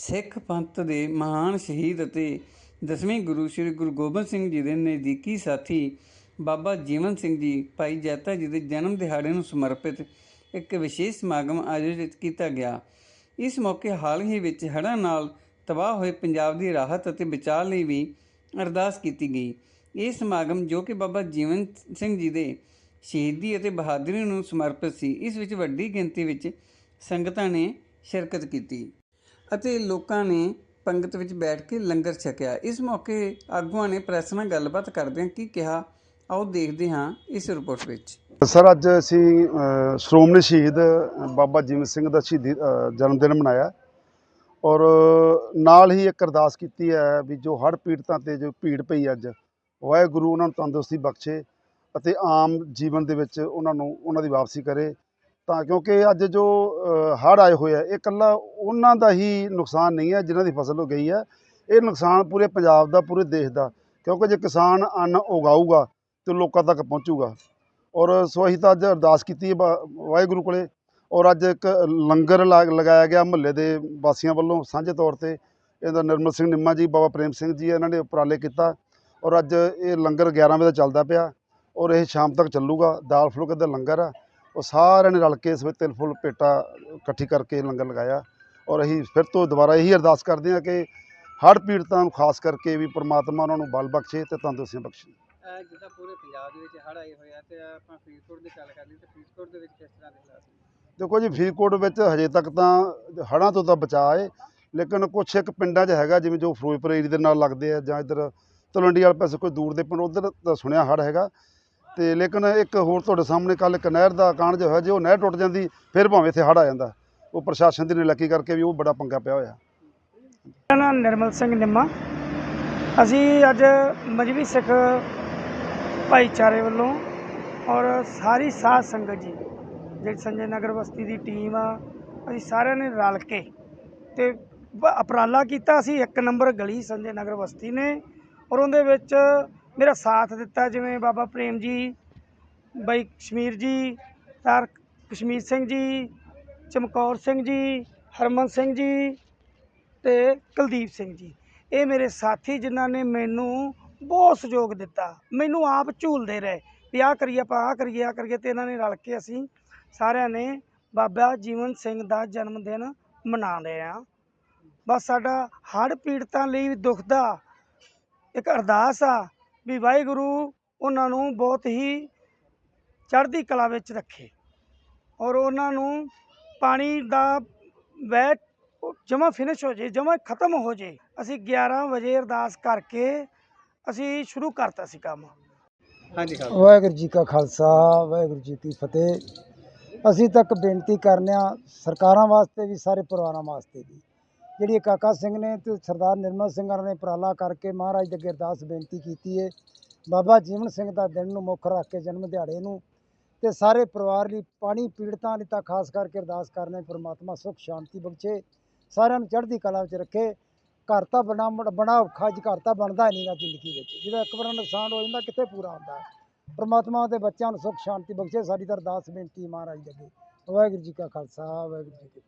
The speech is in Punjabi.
ਸਿੱਖ ਪੰਥ ਦੇ ਮਹਾਨ ਸ਼ਹੀਦ ਅਤੇ ਦਸਵੇਂ ਗੁਰੂ ਸ੍ਰੀ ਗੁਰੂ ਗੋਬਿੰਦ ਸਿੰਘ ਜੀ ਦੇ ਨਜ਼ਦੀਕੀ ਸਾਥੀ ਬਾਬਾ ਜੀਵਨ ਸਿੰਘ ਜੀ ਭਾਈ ਜੈਤਾ ਜੀ ਦੇ ਜਨਮ ਦਿਹਾੜੇ ਨੂੰ ਸਮਰਪਿਤ ਇੱਕ ਵਿਸ਼ੇਸ਼ ਸਮਾਗਮ ਆਯੋਜਿਤ ਕੀਤਾ ਗਿਆ। ਇਸ ਮੌਕੇ ਹਾਲ ਹੀ ਵਿੱਚ ਹੜ੍ਹਾਂ ਨਾਲ ਤਬਾਹ ਹੋਏ ਪੰਜਾਬ ਦੀ ਰਾਹਤ ਅਤੇ ਬਚਾਅ ਲਈ ਵੀ ਅਰਦਾਸ ਕੀਤੀ ਗਈ। ਇਹ ਸਮਾਗਮ ਜੋ ਕਿ ਬਾਬਾ ਜੀਵਨ ਸਿੰਘ ਜੀ ਦੇ ਸ਼ਹੀਦੀ ਅਤੇ ਬਹਾਦਰੀ ਨੂੰ ਸਮਰਪਿਤ ਸੀ, ਇਸ ਵਿੱਚ ਵੱਡੀ ਗਿਣਤੀ ਵਿੱਚ ਸੰਗਤਾਂ ਨੇ ਸ਼ਿਰਕਤ ਕੀਤੀ। ਅਤੇ ਲੋਕਾਂ ਨੇ ਪੰਗਤ ਵਿੱਚ ਬੈਠ ਕੇ ਲੰਗਰ ਛਕਿਆ। ਇਸ ਮੌਕੇ ਆਗੂਆਂ ਨੇ ਪ੍ਰੈਸ ਨਾਲ ਗੱਲਬਾਤ ਕਰਦਿਆਂ ਕੀ ਕਿਹਾ, ਆਓ ਦੇਖਦੇ ਹਾਂ ਇਸ ਰਿਪੋਰਟ ਵਿੱਚ। ਸਰ, ਅੱਜ ਅਸੀਂ ਸ਼੍ਰੋਮਣੀ ਸ਼ਹੀਦ ਬਾਬਾ ਜੀਵਨ ਸਿੰਘ ਦਾ ਸ਼ਹੀਦੀ ਜਨਮ ਦਿਨ ਮਨਾਇਆ। ਔਰ ਨਾਲ ਹੀ ਇੱਕ ਅਰਦਾਸ ਕੀਤੀ ਹੈ ਵੀ ਜੋ ਹੜ੍ਹ ਪੀੜਤਾਂ ਤੇ ਜੋ ਭੀੜ ਪਈ ਅੱਜ, ਵਾਹਿਗੁਰੂ ਉਹਨਾਂ ਨੂੰ ਤੰਦਰੁਸਤੀ ਬਖਸ਼ੇ ਅਤੇ ਆਮ ਜੀਵਨ ਦੇ ਵਿੱਚ ਉਹਨਾਂ ਨੂੰ, ਉਹਨਾਂ ਦੀ ਵਾਪਸੀ ਕਰੇ। ਤਾਂ ਕਿਉਂਕਿ ਅੱਜ ਜੋ ਹੜ੍ਹ ਆਏ ਹੋਏ ਆ, ਇਹ ਇਕੱਲਾ ਉਹਨਾਂ ਦਾ ਹੀ ਨੁਕਸਾਨ ਨਹੀਂ ਹੈ ਜਿਨ੍ਹਾਂ ਦੀ ਫਸਲ ਹੋ ਗਈ ਹੈ। ਇਹ ਨੁਕਸਾਨ ਪੂਰੇ ਪੰਜਾਬ ਦਾ, ਪੂਰੇ ਦੇਸ਼ ਦਾ, ਕਿਉਂਕਿ ਜੇ ਕਿਸਾਨ ਅੰਨ ਉਗਾਊਗਾ ਤੇ ਲੋਕਾਂ ਤੱਕ ਪਹੁੰਚੂਗਾ। ਔਰ ਸੋ ਅਸੀਂ ਤਾਂ ਅੱਜ ਅਰਦਾਸ ਕੀਤੀ ਹੈ ਵਾਹਿਗੁਰੂ ਕੋਲੇ। ਔਰ ਅੱਜ ਇੱਕ ਲੰਗਰ ਲਾ- ਲਗਾਇਆ ਗਿਆ ਮਹੱਲੇ ਦੇ ਵਾਸੀਆਂ ਵੱਲੋਂ ਸਾਂਝੇ ਤੌਰ ਤੇ। ਇਹਦਾ ਨਿਰਮਲ ਸਿੰਘ ਨਿੰਮਾ ਜੀ, ਬਾਬਾ ਪ੍ਰੇਮ ਸਿੰਘ ਜੀ ਇਹਨਾਂ ਨੇ ਉਪਰਾਲੇ ਕੀਤਾ। ਔਰ ਅੱਜ ਇਹ ਲੰਗਰ 11 ਵਜੇ ਦਾ ਚੱਲਦਾ ਪਿਆ। ਔਰ ਇਹ ਸ਼ਾਮ ਤੱਕ ਚੱਲੂਗਾ। ਦਾਲ ਫੁਲਕੇ ਦਾ ਲੰਗਰ ਆ। ਉਹ ਸਾਰਿਆਂ ਨੇ ਰਲ ਕੇ ਇਸ ਵਿੱਚ ਤਿਲ ਫੁੱਲ ਭੇਟਾ ਇਕੱਠੀ ਕਰਕੇ ਲੰਗਰ ਲਗਾਇਆ। ਔਰ ਅਸੀਂ ਫਿਰ ਤੋਂ ਦੁਬਾਰਾ ਇਹੀ ਅਰਦਾਸ ਕਰਦੇ ਹਾਂ ਕਿ ਹੜ੍ਹ ਪੀੜਤਾਂ ਨੂੰ ਖਾਸ ਕਰਕੇ ਵੀ ਪ੍ਰਮਾਤਮਾ ਉਹਨਾਂ ਨੂੰ ਬਲ ਬਖਸ਼ੇ ਤੇ ਤੰਦਰੁਸਤੀਆਂ ਬਖਸ਼ੇ। ਅਹ ਜਿੱਦਾਂ ਪੂਰੇ ਪੰਜਾਬ ਦੇ ਵਿੱਚ ਹੜ੍ਹ ਆਏ ਹੋਏ ਆ ਤੇ ਆਪਾਂ ਫਰੀਦਕੋਟ ਦੀ ਗੱਲ ਕਰ ਲਈ ਤੇ ਫਰੀਦਕੋਟ ਦੇ ਵਿੱਚ ਕਿਸ ਤਰ੍ਹਾਂ ਦੇ ਹਾਲਾਤ ਨੇ? ਦੇਖੋ ਜੀ ਫਰੀਦਕੋਟ ਵਿੱਚ ਹਜੇ ਤੱਕ ਤਾਂ ਹੜ੍ਹਾਂ ਤੋਂ ਤਾਂ ਬਚਾਅ ਹੈ ਲੇਕਿਨ ਕੁਛ ਇੱਕ ਪਿੰਡਾਂ 'ਚ ਹੈਗਾ ਜਿਵੇਂ ਜੋ ਫਿਰੋਜ਼ਪੁਰ ਏਰੀਏ ਦੇ ਨਾਲ ਲੱਗਦੇ ਆ ਜਾਂ ਇੱਧਰ ਤਲਵੰਡੀ ਵਾਲੇ ਪਾਸੇ ਕੋਈ ਦੂਰ ਦੇ ਪਿੰਡ ਉਧਰ ਤਾਂ ਸੁਣਿਆ ਹੜ੍ਹ ਹੈਗਾ। ਤੇ ਲੇਕਿਨ ਇੱਕ ਹੋਰ ਤੁਹਾਡੇ ਸਾਹਮਣੇ ਕੱਲ ਇੱਕ ਨਹਿਰ ਦਾ ਕਾਂਡ ਜੋ ਹੋਇਆ ਜੇ ਉਹ ਨਹਿਰ ਟੁੱਟ ਜਾਂਦੀ, ਫਿਰ ਭਾਵੇਂ ਇੱਥੇ ਹੜ੍ਹ ਆ ਜਾਂਦਾ। ਉਹ ਪ੍ਰਸ਼ਾਸਨ ਦੀ ਨਿਲੱਕੀ ਕਰਕੇ ਵੀ ਉਹ ਬੜਾ ਪੰਗਾ ਪਿਆ ਹੋਇਆ। ਮੇਰਾ ਨਾਮ ਨਿਰਮਲ ਸਿੰਘ ਨਿੰਮਾ। ਅਸੀਂ ਅੱਜ ਮਜਬੀ ਸਿੱਖ ਭਾਈਚਾਰੇ ਵੱਲੋਂ ਔਰ ਸਾਰੀ ਸਾਧ ਸੰਗਤ ਜੀ, ਜਿਹੜੀ ਸੰਜੇ ਨਗਰ ਬਸਤੀ ਦੀ ਟੀਮ ਆ, ਅਸੀਂ ਸਾਰਿਆਂ ਨੇ ਰਲ ਕੇ ਤੇ ਬ- ਉਪਰਾਲਾ ਕੀਤਾ। ਅਸੀਂ ਇੱਕ ਨੰਬਰ ਗਲੀ ਸੰਜੇ ਨਗਰ ਬਸਤੀ ਨੇ ਔਰ ਉਹਦੇ ਵਿੱਚ ਮੇਰਾ ਸਾਥ ਦਿੱਤਾ ਜਿਵੇਂ ਬਾਬਾ ਪ੍ਰੇਮ ਜੀ, ਬਾਈ ਕਸ਼ਮੀਰ ਜੀ, ਤਾਰ ਕਸ਼ਮੀਰ ਸਿੰਘ ਜੀ, ਚਮਕੌਰ ਸਿੰਘ ਜੀ, ਹਰਮਨ ਸਿੰਘ ਜੀ ਤੇ ਕੁਲਦੀਪ ਸਿੰਘ ਜੀ। ਇਹ ਮੇਰੇ ਸਾਥੀ ਜਿਨ੍ਹਾਂ ਨੇ ਮੈਨੂੰ ਬਹੁਤ ਸਹਿਯੋਗ ਦਿੱਤਾ। ਮੈਨੂੰ ਆਪ ਝੂਲਦੇ ਰਹੇ ਵੀ ਆਹ ਕਰੀਏ ਆਪਾਂ, ਆਹ ਕਰੀਏ ਆਹ ਕਰੀਏ ਤੇ ਇਹਨਾਂ ਨੇ ਰਲ ਕੇ ਅਸੀਂ ਸਾਰਿਆਂ ਨੇ ਬਾਬਾ ਜੀਵਨ ਸਿੰਘ ਦਾ ਜਨਮ ਦਿਨ ਮਨਾ ਰਹੇ ਆ ਬਸ ਸਾਡਾ ਹੜ੍ਹ ਪੀੜਤਾਂ ਲਈ ਦੁੱਖ ਦਾ ਇੱਕ ਅਰਦਾਸ ਆ ਵੀ ਵਾਹਿਗੁਰੂ ਉਹਨਾਂ ਨੂੰ ਬਹੁਤ ਹੀ ਚੜ੍ਹਦੀ ਕਲਾ ਵਿੱਚ ਰੱਖੇ ਔਰ ਉਹਨਾਂ ਨੂੰ ਪਾਣੀ ਦਾ ਵਹਿ ਜਮਾ ਫਿਨਿਸ਼ ਹੋ ਜੇ ਜਮਾ ਖਤਮ ਹੋ ਜੇ ਅਸੀਂ 11 ਵਜੇ ਅਰਦਾਸ ਕਰਕੇ ਅਸੀਂ ਸ਼ੁਰੂ ਕਰਤਾ ਸੀ ਕੰਮ। ਹਾਂਜੀ ਵਾਹਿਗੁਰੂ ਜੀ ਕਾ ਖਾਲਸਾ ਵਾਹਿਗੁਰੂ ਜੀ ਕੀ ਫਤਿਹ। ਅਸੀਂ ਤੱਕ ਬੇਨਤੀ ਕਰਨੇ ਆ ਸਰਕਾਰਾਂ ਵਾਸਤੇ ਵੀ ਸਾਰੇ ਪਰਿਵਾਰਾਂ ਵਾਸਤੇ ਵੀ। ਜਿਹੜੀ ਕਾਕਾ ਸਿੰਘ ਨੇ ਤੇ ਸਰਦਾਰ ਨਿਰਮਲ ਸਿੰਘਾਂ ਨੇ ਉਪਰਾਲਾ ਕਰਕੇ ਮਹਾਰਾਜ ਦੇ ਅੱਗੇ ਅਰਦਾਸ ਬੇਨਤੀ ਕੀਤੀ ਹੈ ਬਾਬਾ ਜੀਵਨ ਸਿੰਘ ਦਾ ਦਿਨ ਨੂੰ ਮੁੱਖ ਰੱਖ ਕੇ ਜਨਮ ਦਿਹਾੜੇ ਨੂੰ ਤੇ ਸਾਰੇ ਪਰਿਵਾਰ ਲਈ ਪਾਣੀ, ਪੀੜਤਾਂ ਲਈ ਤਾਂ ਖਾਸ ਕਰਕੇ ਅਰਦਾਸ ਕਰਨੇ ਪ੍ਰਮਾਤਮਾ ਸੁਖ, ਸ਼ਾਂਤੀ ਬਖਸ਼ੇ। ਸਾਰਿਆਂ ਨੂੰ ਚੜ੍ਹਦੀ ਕਲਾ ਵਿੱਚ ਰੱਖੇ। ਘਰ ਤਾਂ ਬਣਾ ਬਣਾ ਔਖਾ ਜੀ ਘਰ ਤਾਂ ਬਣਦਾ ਹੀ ਨਹੀਂਗਾ ਜ਼ਿੰਦਗੀ ਵਿੱਚ। ਜਿਹਦਾ ਇੱਕ ਵਾਰ ਨੁਕਸਾਨ ਹੋ ਜਾਂਦਾ, ਕਿੱਥੇ ਪੂਰਾ ਹੁੰਦਾ? ਪਰਮਾਤਮਾ ਦੇ ਬੱਚਿਆਂ ਨੂੰ ਸੁਖ, ਸ਼ਾਂਤੀ ਬਖਸ਼ੇ। ਸਾਡੀ ਤਾਂ ਅਰਦਾਸ ਬੇਨਤੀ ਮਹਾਰਾਜ ਦੇ ਅੱਗੇ। ਵਾਹਿਗੁਰੂ ਜੀ ਕਾ ਖਾਲਸਾ, ਵਾਹਿਗੁਰੂ ਜੀ ਕੀ